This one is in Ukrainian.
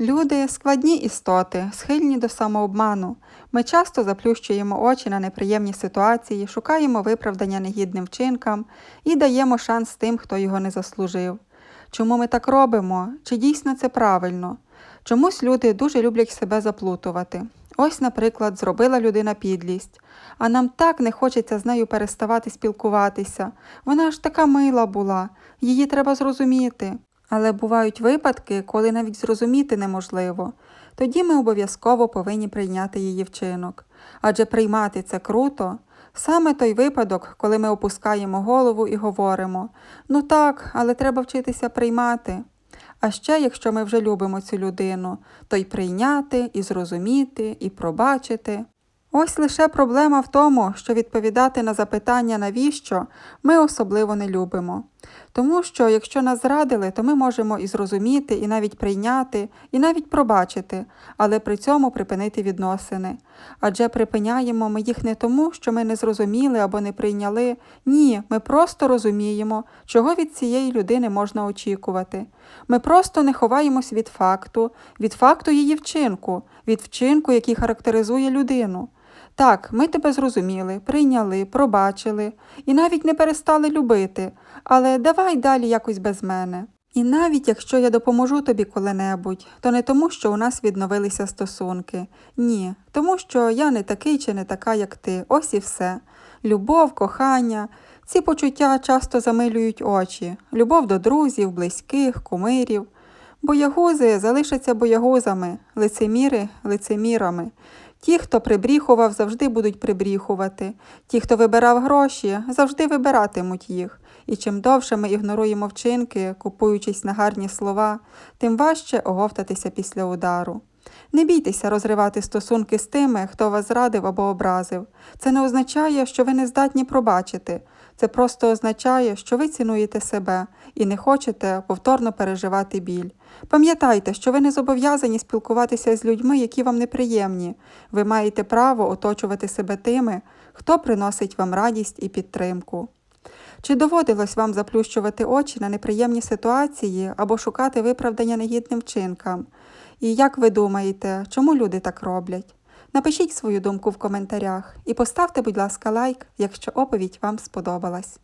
Люди складні істоти, схильні до самообману. Ми часто заплющуємо очі на неприємні ситуації, шукаємо виправдання негідним вчинкам і даємо шанс тим, хто його не заслужив. Чому ми так робимо? Чи дійсно це правильно? Чомусь люди дуже люблять себе заплутувати. Ось, наприклад, зробила людина підлість, а нам так не хочеться з нею переставати спілкуватися. Вона ж така мила була, її треба зрозуміти. Але бувають випадки, коли навіть зрозуміти неможливо. Тоді ми обов'язково повинні прийняти її вчинок. Адже приймати це круто. Саме той випадок, коли ми опускаємо голову і говоримо: ну так, але треба вчитися приймати. А ще, якщо ми вже любимо цю людину, то й прийняти, і зрозуміти, і пробачити. Ось лише проблема в тому, що відповідати на запитання навіщо ми особливо не любимо. Тому що якщо нас зрадили, то ми можемо і зрозуміти, і навіть прийняти, і навіть пробачити, але при цьому припинити відносини. Адже припиняємо ми їх не тому, що ми не зрозуміли або не прийняли. Ні, ми просто розуміємо, чого від цієї людини можна очікувати. Ми просто не ховаємось від факту, від факту її вчинку, від вчинку, який характеризує людину. Так, ми тебе зрозуміли, прийняли, пробачили і навіть не перестали любити, але давай далі якось без мене. І навіть якщо я допоможу тобі коли-небудь, то не тому, що у нас відновилися стосунки. Ні, тому що я не такий чи не така, як ти. Ось і все. Любов, кохання. Ці почуття часто замилюють очі, любов до друзів, близьких, кумирів. Боягузи залишаться боягузами, лицеміри лицемірами. Ті, хто прибріхував, завжди будуть прибріхувати. Ті, хто вибирав гроші, завжди вибиратимуть їх. І чим довше ми ігноруємо вчинки, купуючись на гарні слова, тим важче оговтатися після удару. Не бійтеся розривати стосунки з тими, хто вас зрадив або образив. Це не означає, що ви не здатні пробачити. Це просто означає, що ви цінуєте себе і не хочете повторно переживати біль. Пам'ятайте, що ви не зобов'язані спілкуватися з людьми, які вам неприємні. Ви маєте право оточувати себе тими, хто приносить вам радість і підтримку. Чи доводилось вам заплющувати очі на неприємні ситуації або шукати виправдання негідним вчинкам? І як ви думаєте, чому люди так роблять? Напишіть свою думку в коментарях і поставте, будь ласка, лайк, якщо оповідь вам сподобалась.